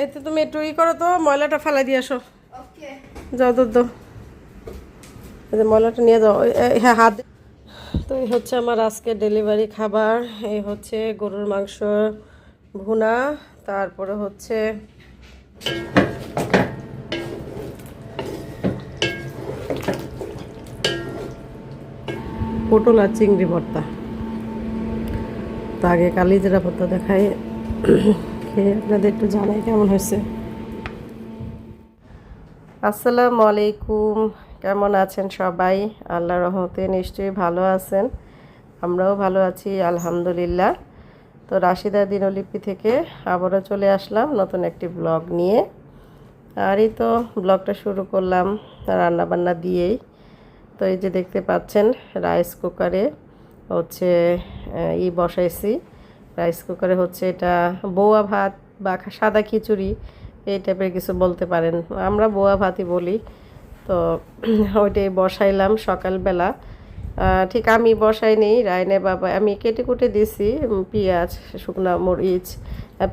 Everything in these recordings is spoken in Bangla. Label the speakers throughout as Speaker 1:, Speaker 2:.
Speaker 1: এই তো তুমি একটু ই করো তো ময়লাটা ফেলাই দিয়ে আসো। যাও যে ময়লাটা নিয়ে যাও। হ্যাঁ হাত তো এই হচ্ছে আমার আজকে ডেলিভারি খাবার। এই হচ্ছে গরুর মাংস ভুনা। তারপরে হচ্ছে পটল আর চিংড়ি ভর্তা। তো আগে কালি জিরা ভর্তা দেখাই। খেয়ে আপনাদের একটু জানাই কেমন হয়েছে। আসসালামু আলাইকুম। কেমন আছেন সবাই? আল্লাহ রহমতে নিশ্চয়ই ভালো আছেন। আমরাও ভালো আছি, আলহামদুলিল্লাহ। তো রাশিদা দিনলিপি থেকে আবারও চলে আসলাম নতুন একটি ব্লগ নিয়ে। আর এই তো ব্লগটা শুরু করলাম রান্নাবান্না দিয়েই। তো এই যে দেখতে পাচ্ছেন, রাইস কুকারে হচ্ছে ই বসাইছি। রাইস কুকারে হচ্ছে এটা বৌয়া ভাত বা সাদা খিচুড়ি, এই টাইপের কিছু বলতে পারেন। আমরা বোয়া ভাতই বলি। তো ওইটাই বসাইলাম সকালবেলা। ঠিক আমি বসাই নেই রায়নে বাবা আমি কেটে কুটে দিছি পেঁয়াজ, শুকনো মরিচ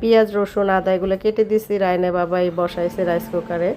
Speaker 1: পেঁয়াজ, রসুন, আদা এগুলো কেটে দিছি রায়নে বাবাই বসাইছে রাইস কুকারে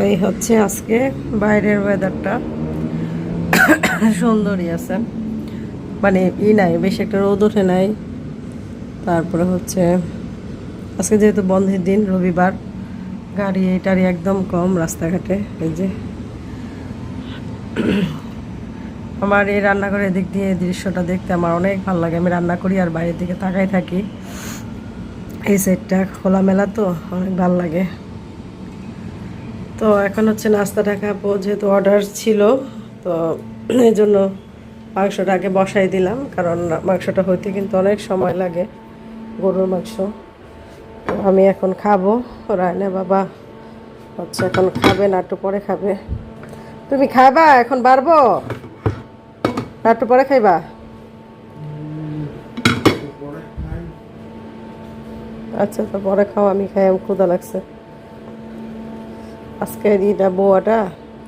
Speaker 1: এই হচ্ছে আজকে বাইরের ওয়েদারটা সুন্দরই আছে। মানে ই নাই, বেশি একটা রোদ ওঠে নাই। তারপরে হচ্ছে, আজকে যেহেতু বন্ধের দিন, রবিবার, গাড়ি টাড়ি একদম কম রাস্তাঘাটে, এই যে। আমার এই রান্নাঘরের দিক দিয়ে দৃশ্যটা দেখতে আমার অনেক ভালো লাগে। আমি রান্না করি আর বাইরের দিকে তাকাই থাকি। এই সাইডটা খোলামেলা তো, অনেক ভালো লাগে। তো এখন হচ্ছে নাস্তাটা খাব যেহেতু অর্ডার ছিল, তো এই জন্য মাংসটা আগে বসাই দিলাম, কারণ মাংসটা হইতে কিন্তু অনেক সময় লাগে গরুর মাংস। তো আমি এখন খাব, রায়না বাবা হচ্ছে এখন খাবে না একটু পরে খাবে। তুমি খাবা, এখন বাড়বো? একটু পরে খাইবা? আচ্ছা তো পরে খাও, আমি খাই, আমার ক্ষুদা লাগছে। আজকের এটা বোয়াটা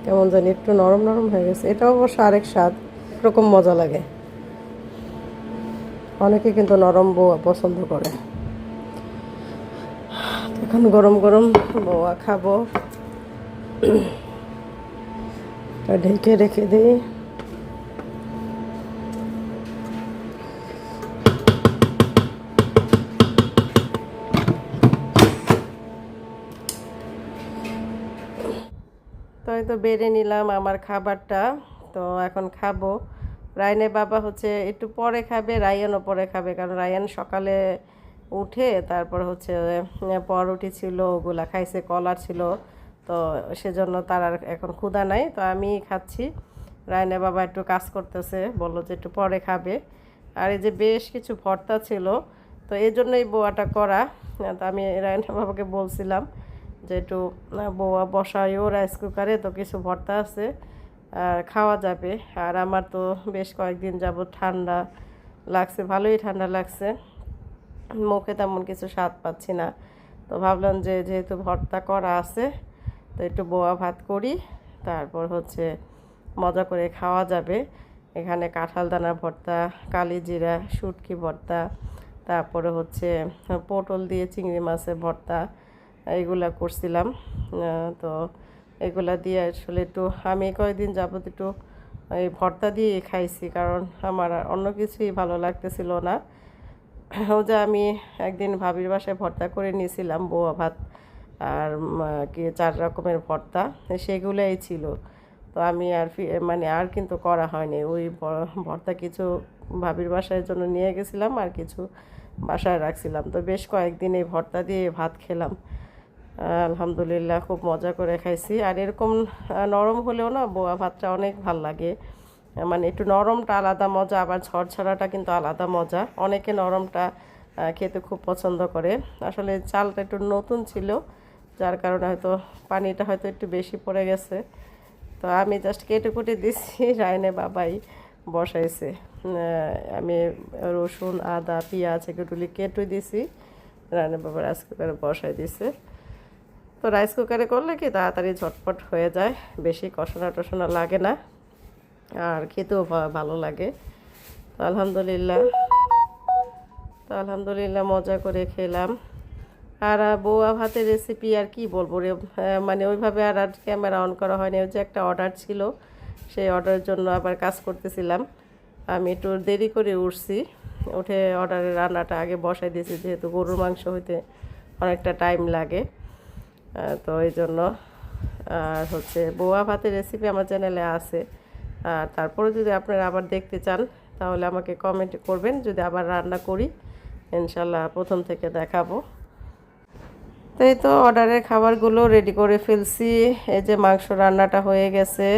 Speaker 1: কেমন জানি একটু নরম নরম হয়ে গেছে। এটা অবশ্য আরেক স্বাদ রকম মজা লাগে। অনেকে কিন্তু নরম বোয়া পছন্দ করে। এখন গরম গরম বোয়া খাব। ঢেকে রেখে দিই। এই তো বেড়ে নিলাম আমার খাবারটা, তো এখন খাব। রায়নের বাবা হচ্ছে একটু পরে খাবে, রায়ানও পরে খাবে, কারণ রায়ান সকালে উঠে তারপর হচ্ছে পরোটি ছিল, ওগুলা খাইছে কলা ছিল, তো সেজন্য তার আর এখন ক্ষুধা নাই, তো আমি খাচ্ছি। রায়নের বাবা একটু কাজ করতেছে, বলল যে একটু পরে খাবে। আর এই যে বেশ কিছু ভর্তা ছিল, তো এই জন্যই বোয়াটা করা, তো আমি রায়নের বাবাকে বলছিলাম যে একটু আহ, বৌয়া বসাইও রাইস কুকারে তো কিছু ভর্তা আছে আর খাওয়া যাবে। আর আমার তো বেশ কয়েকদিন যাব ঠান্ডা লাগছে ভালোই ঠান্ডা লাগছে। মুখে তেমন কিছু স্বাদ পাচ্ছি না। তো ভাবলাম যে যেহেতু ভর্তা করা আছে তো একটু বোয়া ভাত করি তারপর হচ্ছে মজা করে খাওয়া যাবে। এখানে কাঁঠাল দানা ভর্তা কালি জিরা শুটকি ভর্তা তারপরে হচ্ছে পটল দিয়ে চিংড়ি মাছের ভর্তা এইগুলা করছিলাম তো এগুলা দিয়ে আসলে একটু, আমি কয়েকদিন যাবত একটু এই ভর্তা দিয়ে খাইছি, কারণ আমার অন্য কিছুই ভালো লাগতেছিল না। ও যে আমি একদিন ভাবির বাসায় ভর্তা করে নিয়েছিলাম, বোয়া ভাত আর কি চার রকমের ভর্তা, সেগুলোই ছিল। তো আমি আর মানে আর কিন্তু করা হয়নি, ওই ভর্তা কিছু ভাবির বাসায় জন্য নিয়ে গেছিলাম আর কিছু বাসায় রাখছিলাম। তো বেশ কয়েকদিন এই ভর্তা দিয়ে ভাত খেলাম। আলহামদুলিল্লাহ, খুব মজা করে খাইছি। আর এরকম নরম হলেও না বোয়া ভাতটা অনেক ভালো লাগে। মানে একটু নরমটা আলাদা মজা, আবার ঝরঝরাটা কিন্তু আলাদা মজা। অনেকে নরমটা খেতে খুব পছন্দ করে। আসলে চালটা একটু নতুন ছিল, যার কারণে হয়তো পানিটা হয়তো একটু বেশি পড়ে গেছে। তো আমি জাস্ট কেটে কুটে দিচ্ছি রায়নে বাবাই বসাইছে। আমি রসুন, আদা, পেঁয়াজ এগুলি কেটে দিছি। রায়নে বাবার আজকে বসাই দিছে। তো রাইস কুকারে করলে কি তাড়াতাড়ি ঝটপট হয়ে যায়? বেশি কষানো টষানো লাগে না। আর খেতেও ভালো লাগে। তো আলহামদুলিল্লাহ। তো আলহামদুলিল্লাহ মজা করে খেলাম। আর বৌয়া ভাতের রেসিপি আর কি বলব রে? মানে ওইভাবে আর আর ক্যামেরা অন করা হয়নি। ওই যে একটা অর্ডার ছিল, সেই অর্ডারের জন্য আবার কাজ করতেছিলাম। আমি একটু দেরি করে উঠছি। উঠে অর্ডারের রান্নাটা আগে বসাই দিয়েছি, যেহেতু গরুর মাংস হইতে অনেকটা টাইম লাগে। তো এই জন্য, আর হচ্ছে বোয়া ভাতের রেসিপি আমার চ্যানেলে আছে। আর তারপরে যদি আপনারা আবার দেখতে চান, তাহলে আমাকে কমেন্ট করবেন, যদি আবার রান্না করি ইনশাল্লাহ প্রথম থেকে দেখাবো। তো এই তো অর্ডারের খাবারগুলো রেডি করে ফেলছি। এই যে মাংস রান্নাটা হয়ে গেছে।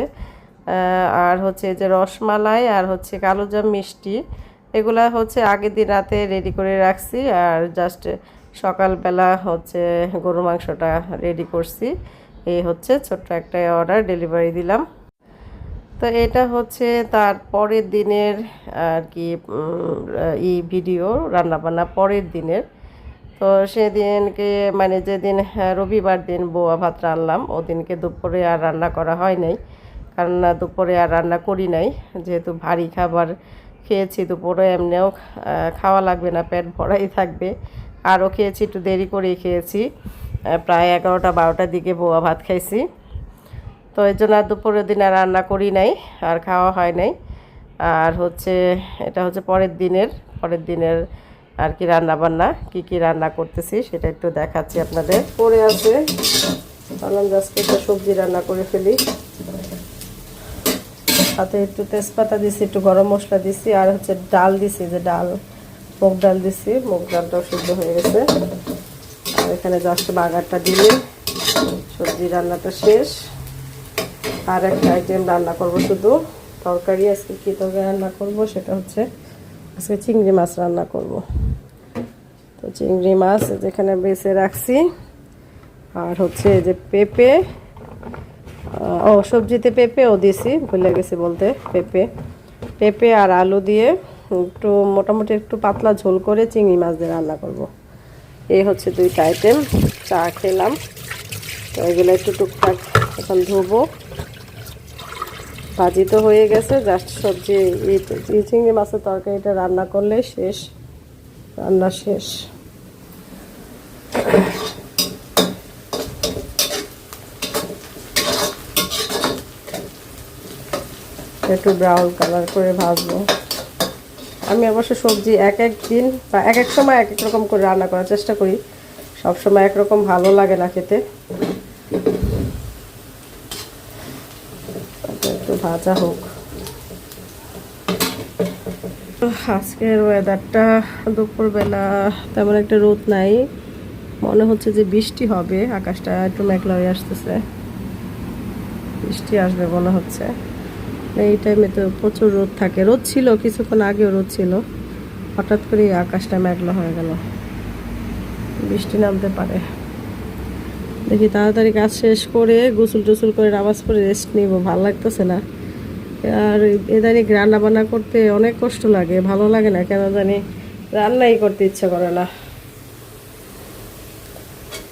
Speaker 1: আর হচ্ছে এই যে রসমালাই আর হচ্ছে কালোজাম মিষ্টি, এগুলা হচ্ছে আগের দিন রাতে রেডি করে রাখছি। আর জাস্ট সকালবেলা হচ্ছে গরু মাংসটা রেডি করছি। এই হচ্ছে ছোট্ট একটা অর্ডার ডেলিভারি দিলাম। তো এটা হচ্ছে তার পরের দিনের আর কি উম, ই ভিডিও রান্নাবান্না পরের দিনের। তো সেদিনকে মানে যেদিন রবিবার দিন বোয়া ভাত রান্নাম ওদিনকে দুপুরে আর রান্না করা হয় নাই। কারণ না দুপুরে আর রান্না করি নাই। যেহেতু ভারী খাবার খেয়েছি দুপুরে এমনিও খাওয়া লাগবে না পেট ভরাই থাকবে। আরও খেয়েছি, একটু দেরি করেই খেয়েছি। প্রায় এগারোটা, বারোটার দিকে বোয়া ভাত খাইছি। তো এই জন্য আর দুপুরের দিন আর রান্না করি নাই, আর খাওয়া হয় নাই। আর হচ্ছে, এটা হচ্ছে পরের দিনের পরের দিনের আর কি রান্না বান্না কি কি রান্না করতেছি সেটা একটু দেখাচ্ছি আপনাদের। পরে আছে ভাবলাম জাস্ট একটা সবজি রান্না করে ফেলি। সাথে একটু তেজপাতা দিছি, একটু গরম মশলা দিছি, আর হচ্ছে ডাল দিছি, যে ডাল মুগ ডাল দিছি, মুগ ডালটাও সিদ্ধ হয়ে গেছে। আর এখানে জাস্ট বাগারটা দিলে সবজি রান্নাটা শেষ। আর একটা আইটেম রান্না করব শুধু। তরকারি আজকে কী তরকারি রান্না করব সেটা হচ্ছে আজকে চিংড়ি মাছ রান্না করব। তো চিংড়ি মাছ যেখানে বেছে রাখছি, আর হচ্ছে যে পেঁপে ও সবজিতে পেঁপেও দিছি, ভুলে গেছি বলতে, পেঁপে। পেঁপে আর আলু দিয়ে একটু মোটামুটি একটু পাতলা ঝোল করে চিংড়ি মাছ দিয়ে রান্না করব। এই হচ্ছে দুইটা আইটেম চা খেলাম। তো এগুলো একটু টুকটাক এখন ধোবো। ভাজি তো হয়ে গেছে জাস্ট সবজি চিংড়ি মাছের তরকারিটা রান্না করলে শেষ, রান্না শেষ। একটু ব্রাউন কালার করে ভাজবো। আমি অবশ্য সবজি এক এক দিন বা এক এক সময় এক এক রকম করে রান্না করার চেষ্টা করি। সব সময় একরকম ভালো লাগে না খেতে। একটু ভাজা হোক। আজকের ওয়েদারটা দুপুরবেলা তেমন একটা রোদ নাই। মনে হচ্ছে যে বৃষ্টি হবে। আকাশটা একটু মেঘলা হয়ে আসতেছে। বৃষ্টি আসবে মনে হচ্ছে। এই টাইমে তো প্রচুর রোদ থাকে। রোদ ছিল, কিছুক্ষণ আগেও রোদ ছিল। হঠাৎ করে আকাশটা মেঘলা হয়ে গেল। বৃষ্টি নামতে পারে। দেখি তাড়াতাড়ি কাজ শেষ করে গোসল টুসুল করে নামাজ পড়ে রেস্ট নিব। ভালো লাগতেছে না। আর এদানি রান্না বান্না করতে অনেক কষ্ট লাগে। ভালো লাগে না কেন জানি। রান্নাই করতে ইচ্ছে করে না।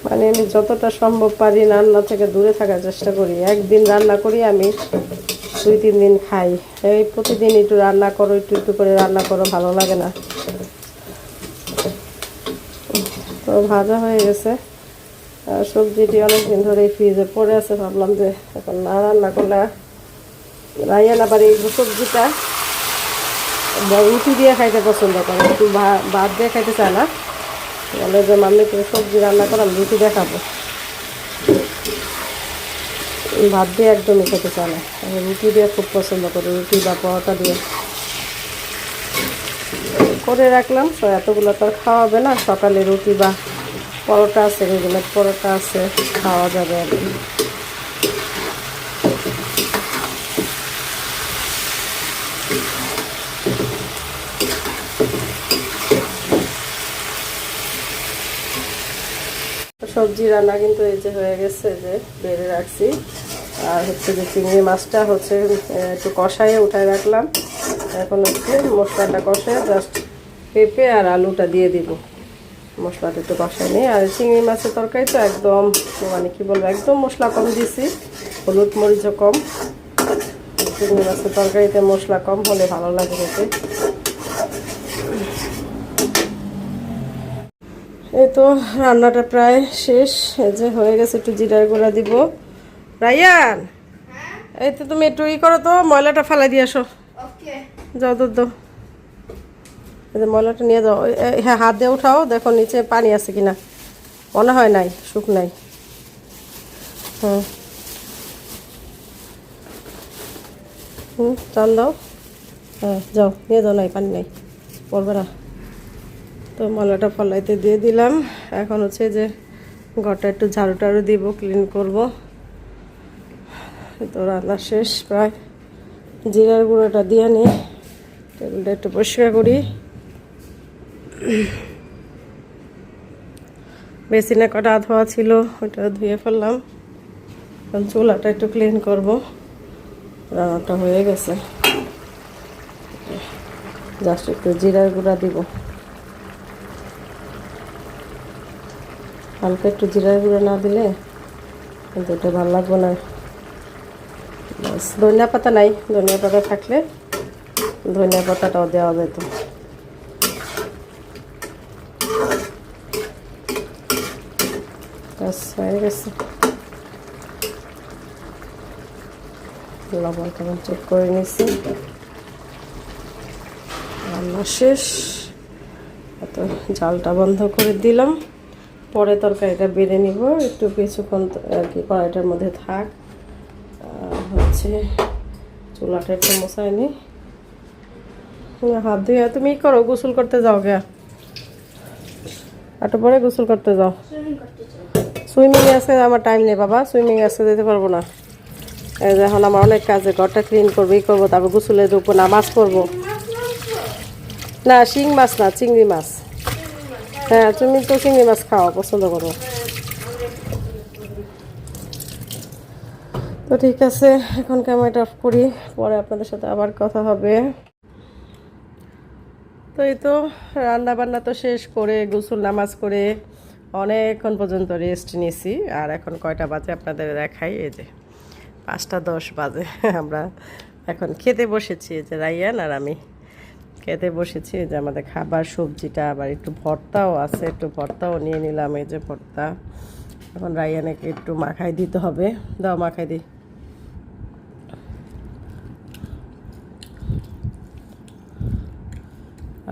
Speaker 1: মানে আমি যতটা সম্ভব পারি রান্না থেকে দূরে থাকার চেষ্টা করি। একদিন রান্না করি আমি। দুই, তিন দিন খাই। এই প্রতিদিন একটু রান্না করো, একটু একটু করে রান্না করো, ভালো লাগে না। তো ভাজা হয়ে গেছে। আর সবজিটি অনেক দিন ধরেই ফ্রিজে পড়ে আছে, ভাবলাম যে এখন না রান্না করলে রাইয়ান আবার এই সবজিটা রুটি দিয়ে খাইতে পছন্দ করে, একটু ভাত দিয়ে খাইতে চায় না। বলে যে মাম্মি তুমি সবজি রান্না করো আমি রুটি দিয়ে খাব ভাত দিয়ে একদমই খেতে চায় না আমি রুটি দিয়ে খুব পছন্দ করি, রুটি বা পরোটা দিয়ে। করে রাখলাম, তো এতগুলো তো আর খাওয়া হবে না। সকালে রুটি বা পরোটা আছে রেডিমেড পরোটা আছে, খাওয়া যাবে আর কি। সবজি রান্না কিন্তু এই যে হয়ে গেছে যে বেড়ে রাখছি। আর হচ্ছে যে চিংড়ি মাছটা হচ্ছে একটু কষাইয়ে উঠায় রাখলাম। এখন হচ্ছে মশলাটা কষায় জাস্ট পেঁপে আর আলুটা দিয়ে দিব। মশলাটা একটু কষাই নিয়ে। আর চিংড়ি মাছের তরকারি তো একদম মানে কি বলব, একদম মশলা কম দিছি। হলুদ মরিচও কম। চিংড়ি মাছের তরকারিতে মশলা কম হলে ভালো লাগে খেতে। এই তো রান্নাটা প্রায় শেষ। এই যে হয়ে গেছে, একটু জিরার গুঁড়া দিব। রায়ান এই তো তুমি একটু ই করো তো ময়লাটা ফেলাই দিয়ে আসো। যাও দুধ দাও। এই যে ময়লাটা নিয়ে যাও। হ্যাঁ হাত দিয়ে উঠাও দেখো নিচে পানি আছে কিনা। মনে হয় নাই সুখ নাই। হুম। হুম টান দাও। হ্যাঁ যাও নিয়ে যাও নাই পানি নাই পড়বে না। তো ময়লাটা ফলাইতে দিয়ে দিলাম। এখন হচ্ছে যে ঘরটা একটু ঝাড়ু টাড়ু দিব ক্লিন করব। তো রান্না শেষ, প্রায় জিরার গুঁড়োটা দিয়ে নিই টেবিলটা একটু পরিষ্কার করি। বেসিনে কটা ধোয়া ছিল ওটা ধুয়ে ফেললাম। চুলাটা একটু ক্লিন করব। রান্নাটা হয়ে গেছে। জাস্ট একটু জিরার গুঁড়া দিব। হালকা একটু জিরার গুঁড়া না দিলে কিন্তু এটা ভালো লাগবে না। ব্যাস ধনিয়া পাতা নাই, ধনিয়া পাতা থাকলে ধনিয়া পাতাটাও দেওয়া যেত। হয়ে গেছে। লবণ টবণ চেক করে নিছি রান্না শেষ। এত জালটা বন্ধ করে দিলাম। পরে তরকারিটা বেড়ে নিব। একটু কিছুক্ষণ আর কি কড়াইটার মধ্যে থাক। হচ্ছে চুলাটা একটু মশাই নি। হাত ধুয়ে তুমি ই করো গোসল করতে যাও গে একটু পরে গোসল করতে যাও।
Speaker 2: সুইমিং
Speaker 1: আছে আমার টাইম নেই বাবা সুইমিং আছে যেতে পারব না। এখন আমার অনেক কাজে ঘরটা ক্লিন করব ই করব তারপর গোসলে ঢুকবো নামাজ পড়ব। না শিং মাছ না চিংড়ি মাছ। হ্যাঁ তুমি তো চিংড়ি মাছ খাওয়া পছন্দ করো। তো ঠিক আছে, এখন ক্যামেরাটা অফ করি, পরে আপনাদের সাথে আবার কথা হবে। তো এই তো রান্না বান্না তো শেষ করে, গোসল নামাজ করে অনেকক্ষণ পর্যন্ত রেস্ট নিয়েছি আর এখন কয়টা বাজে আপনাদের দেখাই, এই যে পাঁচটা দশ বাজে। আমরা এখন খেতে বসেছি, এই যে রাইয়ান আর আমি। খেতে বসেছি যে আমাদের খাবার, সবজিটা, আবার একটু ভর্তাও আছে, একটু ভর্তাও নিয়ে নিলাম, এই যে ভর্তা। এখন রাইয়ানাকে একটু মাখাই দিতে হবে। দাও মাখাই দিই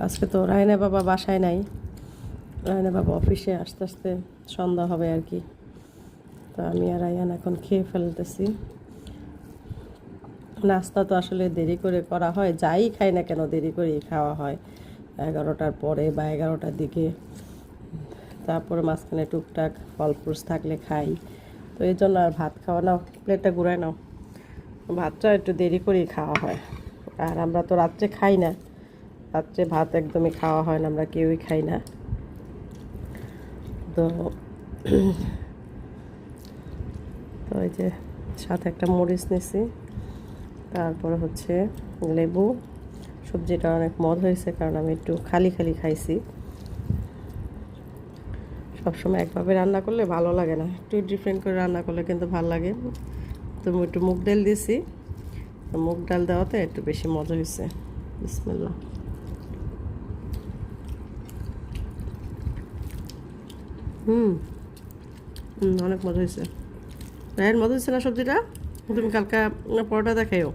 Speaker 1: আজকে তো রায়না বাবা বাসায় নাই। রায়না বাবা অফিসে আস্তে আস্তে সন্ধ্যা হবে আর কি। তো আমি আর রায়ান এখন খেয়ে ফেলতেছি। নাস্তা তো আসলে দেরি করে করা হয়, যাই খাই না কেন দেরি করেই খাওয়া হয়। এগারোটার পরে বা এগারোটার দিকে। তারপরে মাঝখানে টুকটাক ফল ফ্রুটস থাকলে খাই। তো এই জন্য আর ভাত খাওয়া নাও, প্লেটটা ঘুরায় নাও। ভাতটা একটু দেরি করেই খাওয়া হয়। আর আমরা তো রাত্রে খাই না। রাত্রে ভাত একদমই খাওয়া হয় না, আমরা কেউই খাই না। তো তো এই যে সাথে একটা মরিচ নিছি, তারপরে হচ্ছে লেবু। সবজিটা অনেক মদ হয়েছে, কারণ আমি একটু খালি খালি খাইছি। সবসময় একভাবে রান্না করলে ভালো লাগে না, একটু ডিফারেন্ট করে রান্না করলে কিন্তু ভালো লাগে। তো একটু মুগ ডাল দিছি, মুগ ডাল দেওয়াতে একটু বেশি মজা হয়েছে। বিসমিল্লা হুম। অনেক মজা হয়েছে। রায়ের মজা হয়েছে না সবজিটা? তুমি কালকে পরোটা দেখাইও।